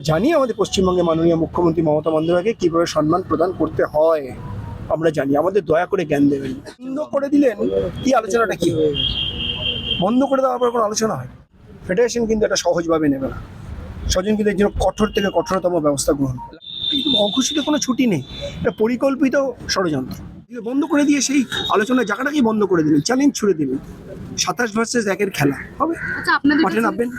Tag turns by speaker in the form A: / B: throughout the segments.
A: জানি আমাদের পশ্চিমবঙ্গে মাননীয় মুখ্যমন্ত্রী মমতা বন্দ্যোপাধ্যায়কে কীভাবে সম্মান প্রদান করতে হয়, আমরা জানি। আমাদের দয়া করে জ্ঞান দেবেন। বন্ধ করে দিলেন, কি আলোচনাটা কি বন্ধ করে দেওয়ার পর কোনো আলোচনা হয়? ফেডারেশন কিন্তু এটা সহজভাবে নেবে না। স্বজন কিন্তু এর জন্য কঠোর থেকে কঠোরতম ব্যবস্থা গ্রহণ। কিন্তু অঘোষিত কোনো ছুটি নেই। এটা পরিকল্পিত ষড়যন্ত্র। বন্ধ করে দিয়ে সেই আলোচনার জায়গাটাকেই বন্ধ করে দিলেন। চ্যালেঞ্জ ছুড়ে দিলেন। সাতাশ ভার্সেস একের খেলা। হবে?
B: আচ্ছা
A: মাঠে নামবেন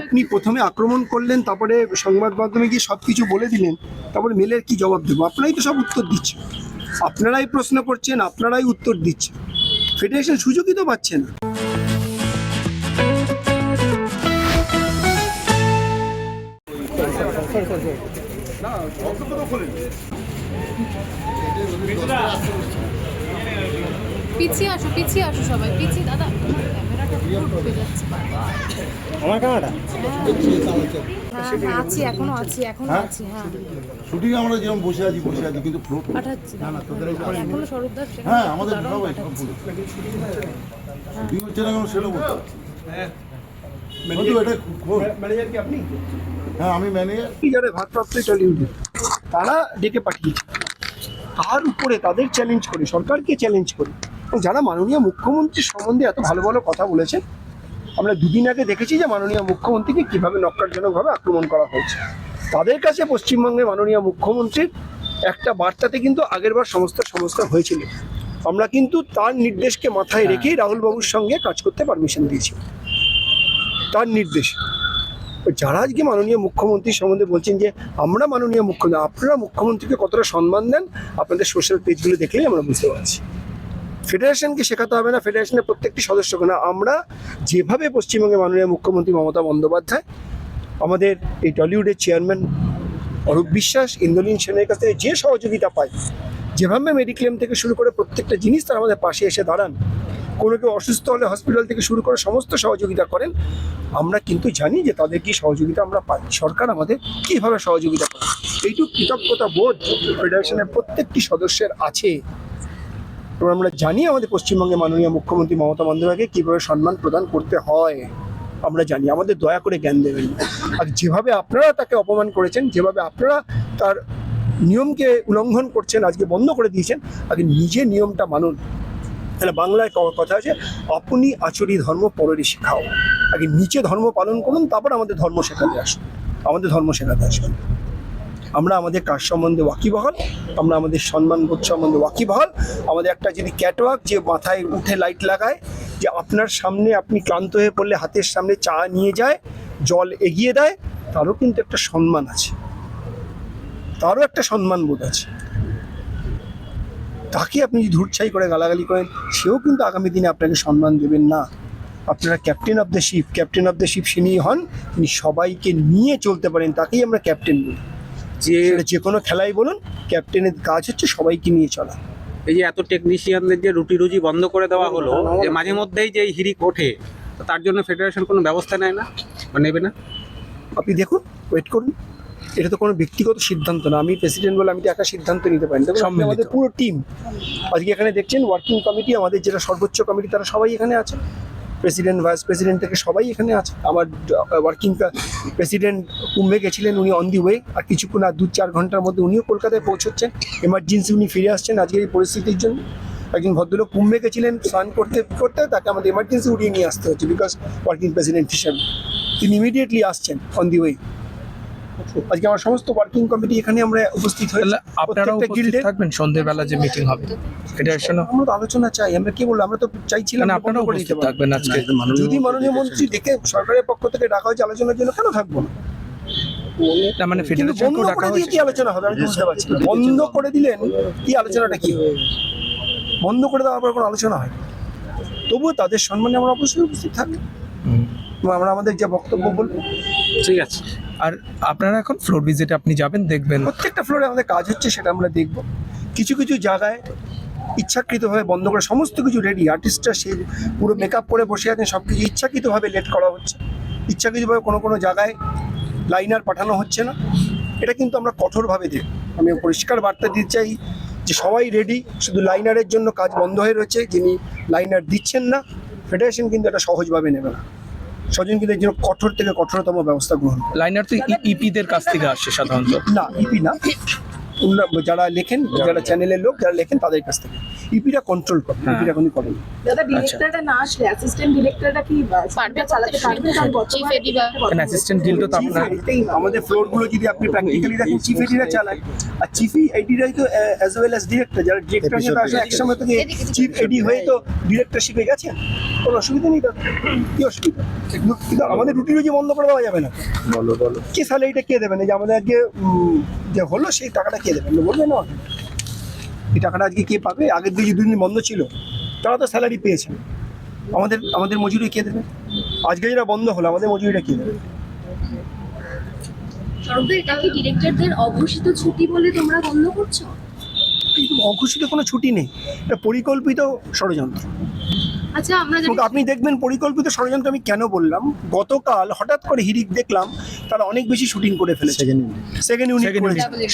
A: আপনি প্রথমে আক্রমণ করলেন তারপরে সংবাদ মাধ্যমে গিয়ে সব কিছু বলে দিলেন তারপরে মেলের কি জবাব দেবো? আপনারাই তো সব উত্তর দিচ্ছেন আপনারাই প্রশ্ন করছেন আপনারাই উত্তর দিচ্ছেন ফেডারেশন সুযোগই তো পাচ্ছে না।
B: পিছিয়ে আসো পিছিয়ে আসো সবাই পিছিয়ে দাদা।
C: আমার কানাডা
B: হ্যাঁ হ্যাঁ আছি এখনও আছি এখনও
C: হ্যাঁ?
B: আছি হ্যাঁ।
C: শুটিং আমরা যেরকম বসে আছি বসে আছি কিন্তু ফ্লোট
B: পাঠাচ্ছি। এখনও স্বরূপদার
C: হ্যাঁ আমাদের সবাই
B: পাঠাচ্ছি।
C: শুটিং হচ্ছে না কেন সেটা বলতে পারছি বন্ধু,
A: ম্যানেজার কি আপনি?
C: হ্যাঁ আমি ম্যানেজার।
A: কি যারা ভারপ্রাপ্ত টলিউডে তারা ডেকে পাঠিয়েছে। তার উপরে তাদের চ্যালেঞ্জ করে সরকারকে চ্যালেঞ্জ করে। যারা মাননীয় মুখ্যমন্ত্রীর সম্বন্ধে এত ভালো ভালো কথা বলেছেন আমরা দুদিন আগে দেখেছি যে মাননীয় মুখ্যমন্ত্রীকে কীভাবে নক্কারজনকভাবে আক্রমণ করা হয়েছে। তাদের কাছে পশ্চিমবঙ্গের মাননীয় মুখ্যমন্ত্রীর একটা বার্তাতে কিন্তু আগেরবার সমস্ত সমস্যা হয়েছিল। আমরা কিন্তু তার নির্দেশকে মাথায় রেখেই রাহুল বাবুর সঙ্গে কাজ করতে পারমিশন দিয়েছি। তার নির্দেশ। যারা আজকে মাননীয় মুখ্যমন্ত্রী সম্বন্ধে বলছেন যে আমরা মাননীয় মুখ্যমন্ত্রী আপনারা মুখ্যমন্ত্রীকে কতটা সম্মান দেন আপনাদের সোশ্যাল পেজগুলো দেখলেই আমরা বুঝতে পারছি। ফেডারেশনকে শেখাতে হবে না, ফেডারেশনের প্রত্যেকটি সদস্যকে না। আমরা যেভাবে পশ্চিমবঙ্গের মাননীয় মুখ্যমন্ত্রী মমতা বন্দ্যোপাধ্যায়, আমাদের এই টলিউডের চেয়ারম্যান অরূপ বিশ্বাস ইন্দ্রলীন সেনের কাছ থেকে যে সহযোগিতা পায়, যেভাবে মেডিক্লেম থেকে শুরু করে প্রত্যেকটা জিনিস তারা আমাদের পাশে এসে দাঁড়ান, কোনো কেউ অসুস্থ হলে হসপিটাল থেকে শুরু করে সমস্ত সহযোগিতা করেন, আমরা কিন্তু জানি যে তাদের কি সহযোগিতা আমরা পাই। সরকার আমাদের কীভাবে সহযোগিতা করে? এইটুকু কৃতজ্ঞতা বোধ ফেডারেশনের প্রত্যেকটি সদস্যের আছে। এবং আমরা জানি আমাদের পশ্চিমবঙ্গে মাননীয় মুখ্যমন্ত্রী মমতা বন্দ্যোপাধ্যায়কে কীভাবে সম্মান প্রদান করতে হয়। আমরা জানি, আমাদের দয়া করে জ্ঞান দেবেন। আর যেভাবে আপনারা তাকে অপমান করেছেন, যেভাবে আপনারা তার নিয়মকে উল্লঙ্ঘন করছেন, আজকে বন্ধ করে দিয়েছেন, আগে নিজে নিয়মটা মানুন। তাহলে বাংলায় কথা আছে, আপনি আচরি ধর্ম পরেরই শেখাও। আগে নিচে ধর্ম পালন করুন, তারপর আমাদের ধর্ম শেখাতে আসুন। আমাদের ধর্ম শেখাতে আসুন। আমরা আমাদের কাজ সম্বন্ধে ওয়াকিবহাল, আমরা আমাদের সম্মান বোধ সম্বন্ধে ওয়াকিবহাল। আমাদের একটা যদি ক্যাটওয়াক যে মাথায় উঠে লাইট লাগায়, যে আপনার সামনে আপনি ক্লান্ত হয়ে পড়লে হাতের সামনে চা নিয়ে যায়, জল এগিয়ে দেয়, তারও কিন্তু একটা সম্মান আছে। তারও একটা সম্মান বোধ আছে। তাকে আপনি যদি ধূরছাই করে গালাগালি করেন, সেও কিন্তু আগামী দিনে আপনাকে সম্মান দেবেন না। আপনারা captain of the ship captain of the ship যিনি হন, তিনি সবাইকে নিয়ে চলতে পারেন, তাকেই আমরা ক্যাপ্টেন বলি। যে যে কোনো খেলাই বলুন ক্যাপ্টেনের কাজ হচ্ছে সবাইকে নিয়ে চলা।
D: এই যে এত টেকনিশিয়ানদের যে রুটি রুজি বন্ধ করে দেওয়া হলো যে মাঝে মধ্যেই যে এই হিরিক ওঠে তার জন্য ফেডারেশন কোনো ব্যবস্থা নেয় না বা নেবে না?
A: আপনি দেখুন ওয়েট করুন। এটা তো কোনো ব্যক্তিগত সিদ্ধান্ত না। আমি প্রেসিডেন্ট বলে আমি তো একা সিদ্ধান্ত নিতে পারি না। দেখুন আমাদের পুরো টিম আজকে এখানে দেখছেন ওয়ার্কিং কমিটি আমাদের যেটা সর্বোচ্চ কমিটি তারা সবাই এখানে আছে। প্রেসিডেন্ট ভাইস প্রেসিডেন্ট থেকে সবাই এখানে আছে। আমার ওয়ার্কিং প্রেসিডেন্ট কুম্ভে গেছিলেন, উনি অন দি ওয়ে আর কিছুক্ষণ আর দু চার ঘণ্টার মধ্যে উনিও কলকাতায় পৌঁছচ্ছেন। এমার্জেন্সি উনি ফিরে আসছেন আজকের এই পরিস্থিতির জন্য। একজন ভদ্রলোক কুম্ভে গেছিলেন, স্নান করতে করতে তাকে আমাদের এমার্জেন্সি উড়িয়ে নিয়ে আসতে হচ্ছে বিকজ ওয়ার্কিং প্রেসিডেন্ট হিসাবে। তিনি ইমিডিয়েটলি আসছেন অন দি ওয়ে আজকে আমার সমস্ত ওয়ার্কিং কমিটি এখানে আমরা উপস্থিত হয়ে
E: তাহলে আপনারাও উপস্থিত থাকবেন সন্ধ্যেবেলা যে মিটিং হবে। ফেডারেশন
A: আমরা তো আলোচনা চাই আমরা কি বললাম আমরা তো চাইছিলাম
E: আপনারাও উপস্থিত থাকবেন আজকে।
A: যদি মাননীয় মন্ত্রী ডেকে সরকারের পক্ষ থেকে ডাকা হয়েছে আলোচনার জন্য কেন থাকব না?
E: মানে ফেডারেশনকেও
A: বন্ধ
E: ডাকা
A: করে
E: হয়েছে।
A: কি আলোচনা হবে? আমি বুঝতে পারছি না। বন্ধ করে দিলেন কি আলোচনাটা কি? হবে বন্ধ করে দেওয়ার পর কোনো আলোচনা হয়? তবুও তাদের সম্মানে আমরা অবশ্যই উপস্থিত থাকব। আমরা আমাদের যে বক্তব্য বলব
D: ঠিক আছে।
E: আর আপনারা এখন ফ্লোর ভিজিটে আপনি যাবেন দেখবেন।
A: প্রত্যেকটা ফ্লোরে আমাদের কাজ হচ্ছে সেটা আমরা দেখব। কিছু কিছু জায়গায় ইচ্ছাকৃতভাবে বন্ধ করে সমস্ত কিছু রেডি আর্টিস্টরা সে পুরো মেকআপ করে বসে আছেন সব কিছু ইচ্ছাকৃতভাবে লেট করা হচ্ছে। ইচ্ছাকৃতভাবে কোনো কোনো জায়গায় লাইনার পাঠানো হচ্ছে না। এটা কিন্তু আমরা কঠোরভাবে দেব আমি পরিষ্কার বার্তা দিতে চাই যে সবাই রেডি শুধু লাইনারের জন্য কাজ বন্ধ হয়ে রয়েছে। যিনি লাইনার দিচ্ছেন না ফেডারেশন কিন্তু এটা সহজভাবে নেবে না। স্বজন কিন্তু এর জন্য কঠোর থেকে কঠোরতম ব্যবস্থা গ্রহণ
E: লাইনার তো ইপিদের কাছ থেকে আসে সাধারণত।
A: না ইপি না। যারা লেখেন যারা চ্যানেলের লোক যারা লেখেন তাদের কাছ থেকে। ইপিটা কন্ট্রোল করে ইপিটা কোনো করে। না।
F: দাদা ডিরেক্টরটা না আসলে অ্যাসিস্ট্যান্ট ডিরেক্টরটা কি
B: পারবে
F: চালাতে পারবে? কারণ
B: চিফ এডিবা
E: কেন অ্যাসিস্ট্যান্ট ডিলটা তো আপনার
A: আমাদের ফ্লোরগুলো যদি আপনি প্র্যাকটিক্যালি দেখেন চিফ এডিরা চালায়। আর চিফ এডিরাই তো অ্যাজ ওয়েল অ্যাজ ডিরেক্টর যারা ডিরেক্টর তো আসলে একসময় থেকে চিফ এডি হয়ে তো ডিরেক্টরশিপে গেছে? কোনো অসুবিধা নেই তাতে কি অসুবিধা? কিন্তু কিন্তু আমাদের রুটি রুজি বন্ধ করে দেওয়া যাবে না। বলো বলো। কে স্যালারিটা কে দেবেন? এই যে আমাদের আজকে যে হলো সেই টাকাটা কে দেবেন? বলবেন না। এই টাকাটা আজকে কে পাবে? আগের দিকে দুদিন বন্ধ ছিল তারা তো স্যালারি পেয়েছে। আমাদের আমাদের মজুরি কে দেবে? আজকে যেটা বন্ধ হলো আমাদের মজুরিটা কে দেবে?
G: ডিরেক্টরদের অঘোষিত ছুটি বলে তোমরা গণ্য করছ?
A: কিন্তু অঘোষিত কোনো ছুটি নেই। এটা পরিকল্পিত ষড়যন্ত্র।
B: আচ্ছা আমরা
A: আপনি দেখবেন পরিকল্পিত ষড়যন্ত্র আমি কেন বললাম? গতকাল হঠাৎ করে হিরিক দেখলাম তারা অনেক বেশি শুটিং করে ফেলেছে। সেকেন্ড ইউনিট
E: সেকেন্ড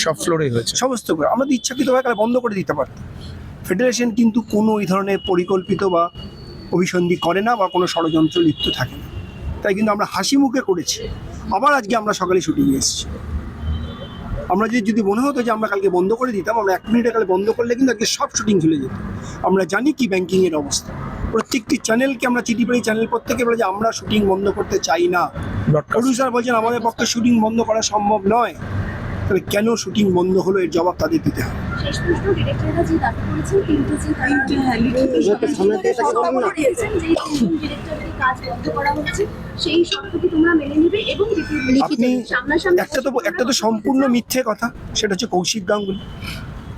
E: সব ফ্লোরে হয়েছে।
A: সমস্ত করে আমরা তো ইচ্ছাকৃতভাবে কালে বন্ধ করে দিতে পারতাম। ফেডারেশন কিন্তু কোনো এই ধরনের পরিকল্পিত বা অভিসন্ধি করে না বা কোনো ষড়যন্ত্র লিপ্ত থাকে না। তাই কিন্তু আমরা হাসি মুখে করেছি। আবার আজকে আমরা সকালে শুটিংয়ে এসেছি। আমরা যদি যদি মনে হতো যে আমরা কালকে বন্ধ করে দিতাম আমরা এক মিনিটে কালে বন্ধ করলে কিন্তু আজকে সব শুটিং চলে যেত। আমরা জানি কি ব্যাংকিংয়ের অবস্থা। প্রত্যেকটি চ্যানেলকে আমরা চিঠি পেয়ে চ্যানেল প্রত্যেকে বলে যে আমরা শুটিং বন্ধ করতে চাই না। প্রডিউসার বলছেন আমাদের পক্ষে শুটিং বন্ধ করা সম্ভব নয়। তাহলে কেন শুটিং বন্ধ হলো এর জবাব তাদের দিতে হবে।
G: শেষ প্রশ্ন ডিরেক্টররা যে দাবি করেছেন তিনটে যে তারা
F: তিনটে, হ্যাঁ,
G: মেনে
A: আপনি একটা তো একটা তো সম্পূর্ণ মিথ্যে কথা সেটা হচ্ছে কৌশিক গাঙ্গুলি।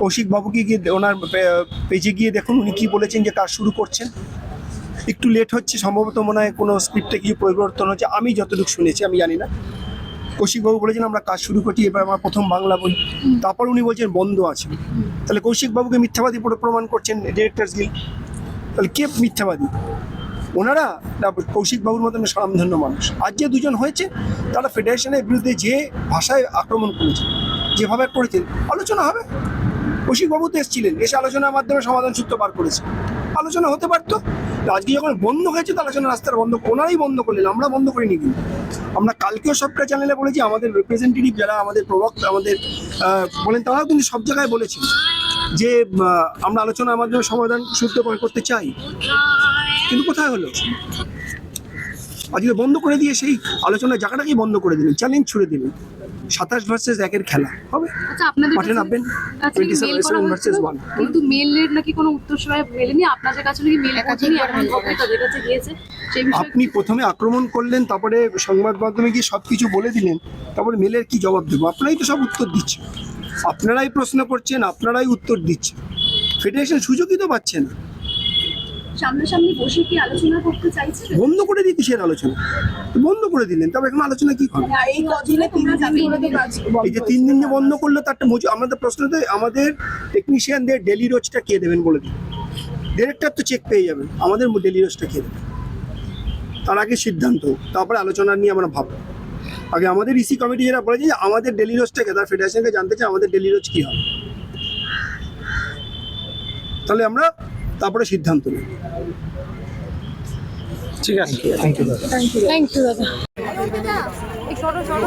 A: কৌশিক বাবুকে গিয়ে ওনার পেজে গিয়ে দেখুন উনি কি বলেছেন যে কাজ শুরু করছেন। একটু লেট হচ্ছে, সম্ভবত মনে হয় কোনো স্ক্রিপ্টে কিছু পরিবর্তন হচ্ছে। আমি যতটুকু শুনেছি, আমি জানি না। কৌশিকবাবু বলেছেন, আমরা কাজ শুরু করছি, এবার আমার প্রথম বাংলা বই। তারপর উনি বলছেন, বন্ধ আছে। তাহলে কৌশিকবাবুকে মিথ্যাবাদী পুরো প্রমাণ করছেন ডিরেক্টরস গিল্ড তাহলে কে মিথ্যাবাদী? ওনারা না, কৌশিকবাবুর মতন স্বনামধন্য মানুষ। আজ যে দুজন হয়েছে, তারা ফেডারেশনের বিরুদ্ধে যে ভাষায় আক্রমণ করেছে, যেভাবে করেছেন, আলোচনা হবে। কৌশিকবাবু তো এসেছিলেন, এসে আলোচনার মাধ্যমে সমাধান সূত্র বার করেছে। আলোচনা হতে পারতো। আজকে যখন বন্ধ হয়েছে তো আলোচনা রাস্তার বন্ধ ওনারাই বন্ধ করলেন আমরা বন্ধ করিনি কিন্তু। আমরা কালকেও সবটা চ্যানেলে বলেছি, আমাদের রিপ্রেজেন্টেটিভ যারা আমাদের প্রবক্তা আমাদের বলেন তারাও কিন্তু সব জায়গায় বলেছেন যে আমরা আলোচনার মাধ্যমে সমাধান সূত্র করতে চাই। কিন্তু কোথায় হলো? আজকে বন্ধ করে দিয়ে সেই আলোচনার জায়গাটাকেই বন্ধ করে দিলেন চ্যালেঞ্জ ছুড়ে দিলেন। সাতাশ ভার্সেস একের খেলা হবে?
B: আচ্ছা
A: নামবেন
B: আচ্ছা,
A: টোয়েন্টি সেভেন ভার্সেস ওয়ান
B: কিন্তু মেলের নাকি কোনো উত্তর সময় মেলেনি আপনাদের কাছে নাকি মেল তাদের কাছে গিয়েছে
A: আপনি প্রথমে আক্রমণ করলেন তারপরে সংবাদ মাধ্যমে গিয়ে সব কিছু বলে দিলেন তারপরে মেলের কি জবাব দেবো? আপনারাই তো সব উত্তর দিচ্ছেন আপনারাই প্রশ্ন করছেন আপনারাই উত্তর দিচ্ছেন। ফেডারেশন সুযোগই তো পাচ্ছে না।
G: সামনাসামনি বসে কি আলোচনা করতে চাইছে?
A: বন্ধ করে দিই কিসের আলোচনা? বন্ধ করে দিলেন তবে এখন আলোচনা কি করবে
F: এই কদিনে তিন দিন ধরে কাজ
A: এই যে তিন দিন যে বন্ধ করল তার একটা মজু আমাদের প্রশ্নতে আমাদের টেকনিশিয়ানদের ডেলি রোজটা কে দেবেন বলে দিন? ডিরেক্টর তো চেক পেয়ে যাবেন আমাদের ডেলি রোজটা কে দেবেন? তার আগে সিদ্ধান্ত তারপরে আলোচনা নিয়ে আমরা ভাববো। আগে আমাদের ইসি কমিটি যারা বলেছে যে আমাদের ডেলি রোজটা কে তার ফেডারেশনকে জানতে চাই আমাদের ডেলি রোজ কী হবে। তাহলে আমরা তারপরে সিদ্ধান্ত নেব।
D: ঠিক আছে।
B: থ্যাংক ইউ দাদা সরো সরো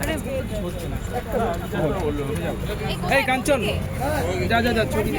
B: আরে
E: এই কাঞ্চন যা যা যা ছবি।